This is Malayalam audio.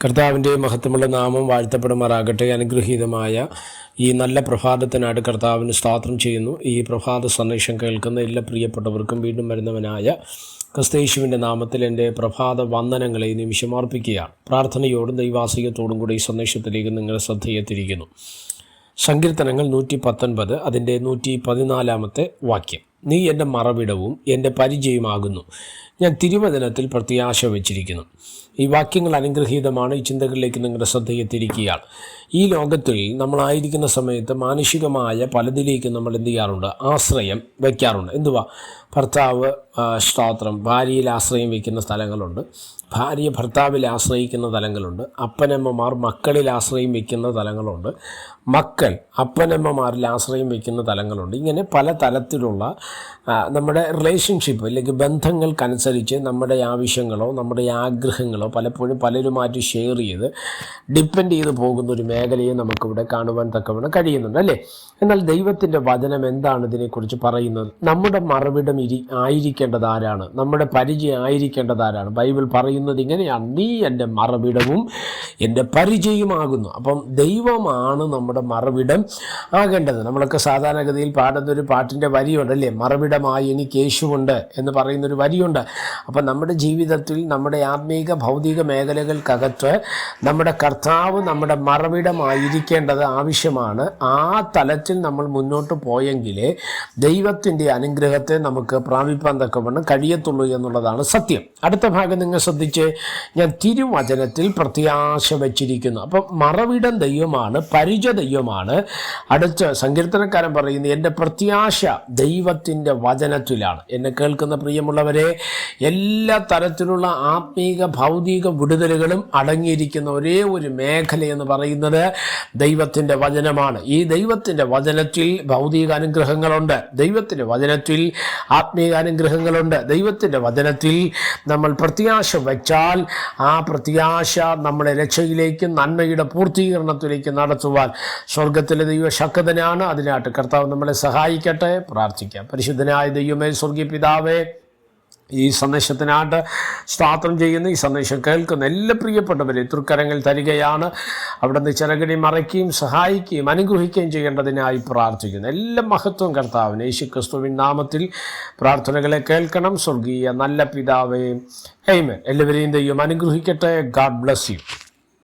കർത്താവിന്റെ മഹത്വമുള്ള നാമം വാഴ്ത്തപ്പെടുമാറാകട്ടെ. അനുഗ്രഹീതമായ ഈ നല്ല പ്രഭാതത്തിനായിട്ട് കർത്താവിന് സ്തോത്രം ചെയ്യുന്നു. ഈ പ്രഭാത സന്ദേശം കേൾക്കുന്ന എല്ലാ പ്രിയപ്പെട്ടവർക്കും വീണ്ടും വരുന്നവനായ ക്രിസ്തേശുവിന്റെ നാമത്തിൽ എന്റെ പ്രഭാത വന്ദനങ്ങളെ നിമിഷം അർപ്പിക്കുകയാണ്. പ്രാർത്ഥനയോടും ദൈവാസികത്തോടും കൂടി ഈ സന്ദേശത്തിലേക്ക് നിങ്ങളെ ശ്രദ്ധയെത്തിരിക്കുന്നു സങ്കീർത്തനങ്ങൾ നൂറ്റി പത്തൊൻപത് അതിന്റെ നൂറ്റി പതിനാലാമത്തെ വാക്യം. നീ എന്റെ മറവിടവും എന്റെ പരിചയമാകുന്നു ഞാൻ തിരുവചനത്തിൽ പ്രത്യാശ വച്ചിരിക്കുന്നു. ഈ വാക്യങ്ങൾ അനുഗ്രഹീതമാണ്. ഈ ചിന്തകളിലേക്ക് നിങ്ങളുടെ ശ്രദ്ധയെത്തിരിക്കുകയാണ് ഈ ലോകത്തിൽ നമ്മളായിരിക്കുന്ന സമയത്ത് മാനുഷികമായ പലതിലേക്ക് നമ്മൾ എന്ത് ചെയ്യാറുണ്ട്? ആശ്രയം വയ്ക്കാറുണ്ട്. എന്തുവാ? ഭർത്താവ് സ്തോത്രം ഭാര്യയിൽ ആശ്രയം വയ്ക്കുന്ന സ്ഥലങ്ങളുണ്ട്. ഭാര്യ ഭർത്താവിൽ ആശ്രയിക്കുന്ന തലങ്ങളുണ്ട് അപ്പനമ്മമാർ മക്കളിൽ ആശ്രയം വയ്ക്കുന്ന തലങ്ങളുണ്ട് മക്കൾ അപ്പനമ്മമാരിൽ ആശ്രയം വയ്ക്കുന്ന തലങ്ങളുണ്ട് ഇങ്ങനെ പല തലത്തിലുള്ള നമ്മുടെ റിലേഷൻഷിപ്പ് അല്ലെങ്കിൽ ബന്ധങ്ങൾക്കനുസരിച്ച് നമ്മുടെ ആവശ്യങ്ങളോ നമ്മുടെ ആഗ്രഹങ്ങളോ പലപ്പോഴും പലരുമായിട്ട് ഷെയർ ചെയ്ത് ഡിപ്പെൻഡ് ചെയ്ത് പോകുന്ന ഒരു മേഖലയെ നമുക്കിവിടെ കാണുവാൻ തക്കവണ്ണം കഴിയുന്നുണ്ട് അല്ലേ? എന്നാൽ ദൈവത്തിന്റെ വചനം എന്താണ് ഇതിനെക്കുറിച്ച് പറയുന്നത്? നമ്മുടെ മറവിടം ഇരി ആയിരിക്കേണ്ടത് ആരാണ്? നമ്മുടെ പരിചയം ആയിരിക്കേണ്ടത് ആരാണ്? ബൈബിൾ പറയുന്നത് ഇങ്ങനെയാണ്. നീ എന്റെ മറവിടവും എന്റെ പരിചയമാകുന്നു അപ്പം ദൈവമാണ് നമ്മുടെ മറവിടം ആകേണ്ടത്. നമ്മളൊക്കെ സാധാരണഗതിയിൽ പാടുന്നൊരു പാട്ടിന്റെ വരിയുണ്ട് അല്ലേ? മറവിടമായി എനിക്ക് യേശുവുണ്ട് എന്ന് പറയുന്നൊരു വരിയുണ്ട്. അപ്പം നമ്മുടെ ജീവിതത്തിൽ നമ്മുടെ ആത്മീക ഭൗതിക മേഖലകൾക്കകത്ത് നമ്മുടെ കർത്താവ് നമ്മുടെ മറവിടമായിരിക്കേണ്ടത് ആവശ്യമാണ്. ആ തലത്തിൽ നമ്മൾ മുന്നോട്ട് പോയെങ്കിലേ ദൈവത്തിന്റെ അനുഗ്രഹത്തെ നമുക്ക് പ്രാപിപ്പാൻ തക്കവണ്ണം കഴിയത്തുള്ളൂ എന്നുള്ളതാണ് സത്യം. അടുത്ത ഭാഗം നിങ്ങൾ ശ്രദ്ധിച്ച് ഞാൻ തിരുവചനത്തിൽ പ്രത്യാശ വച്ചിരിക്കുന്നു. അപ്പം മറവിടം ദൈവമാണ് പരിച ദൈവമാണ്. അടുത്ത സങ്കീർത്തനക്കാരൻ പറയുന്നത് എന്റെ പ്രത്യാശ ദൈവത്തിന്റെ വചനത്തിലാണ്. എന്നെ കേൾക്കുന്ന പ്രിയമുള്ളവരെ എല്ലാ തരത്തിലുള്ള ആത്മീക ഭൗതിക വിടുതലുകളും അടങ്ങിയിരിക്കുന്ന ഒരേ ഒരു മേഖല എന്ന് പറയുന്നത് ദൈവത്തിന്റെ വചനമാണ്. ഈ ദൈവത്തിന്റെ വചനത്തിൽ ഭൗതിക അനുഗ്രഹങ്ങളുണ്ട്. ദൈവത്തിന്റെ വചനത്തിൽ ആത്മീയ അനുഗ്രഹങ്ങളുണ്ട്. ദൈവത്തിന്റെ വചനത്തിൽ നമ്മൾ പ്രത്യാശ വച്ചാൽ ആ പ്രത്യാശ നമ്മളെ രക്ഷയിലേക്കും നന്മയുടെ പൂർത്തീകരണത്തിലേക്ക് നടത്തുവാൻ സ്വർഗത്തിലെ ദൈവ ശക്തനാണ്. അതിനായിട്ട് കർത്താവ് നമ്മളെ സഹായിക്കട്ടെ. പ്രാർത്ഥിക്കാം. പരിശുദ്ധനായ ദൈവമേ സ്വർഗീയ പിതാവേ ഈ സന്ദേശത്തിനായിട്ട് സ്വാത്രം ചെയ്യുന്ന. ഈ സന്ദേശം കേൾക്കുന്ന എല്ലാ പ്രിയപ്പെട്ടവരെ തൃക്കരങ്ങൾ തരികയാണ്. അവിടുന്ന് ചിലകടി മറയ്ക്കുകയും സഹായിക്കുകയും അനുഗ്രഹിക്കുകയും ചെയ്യേണ്ടതിനായി പ്രാർത്ഥിക്കുന്നു. എല്ലാ മഹത്വം കർത്താവിന് യേശു ക്രിസ്തുവിൻ നാമത്തിൽ പ്രാർത്ഥനകളെ കേൾക്കണം. സ്വർഗീയ നല്ല പിതാവേ എയ്മൻ എല്ലാവരെയും ദൈവം അനുഗ്രഹിക്കട്ടെ. God bless you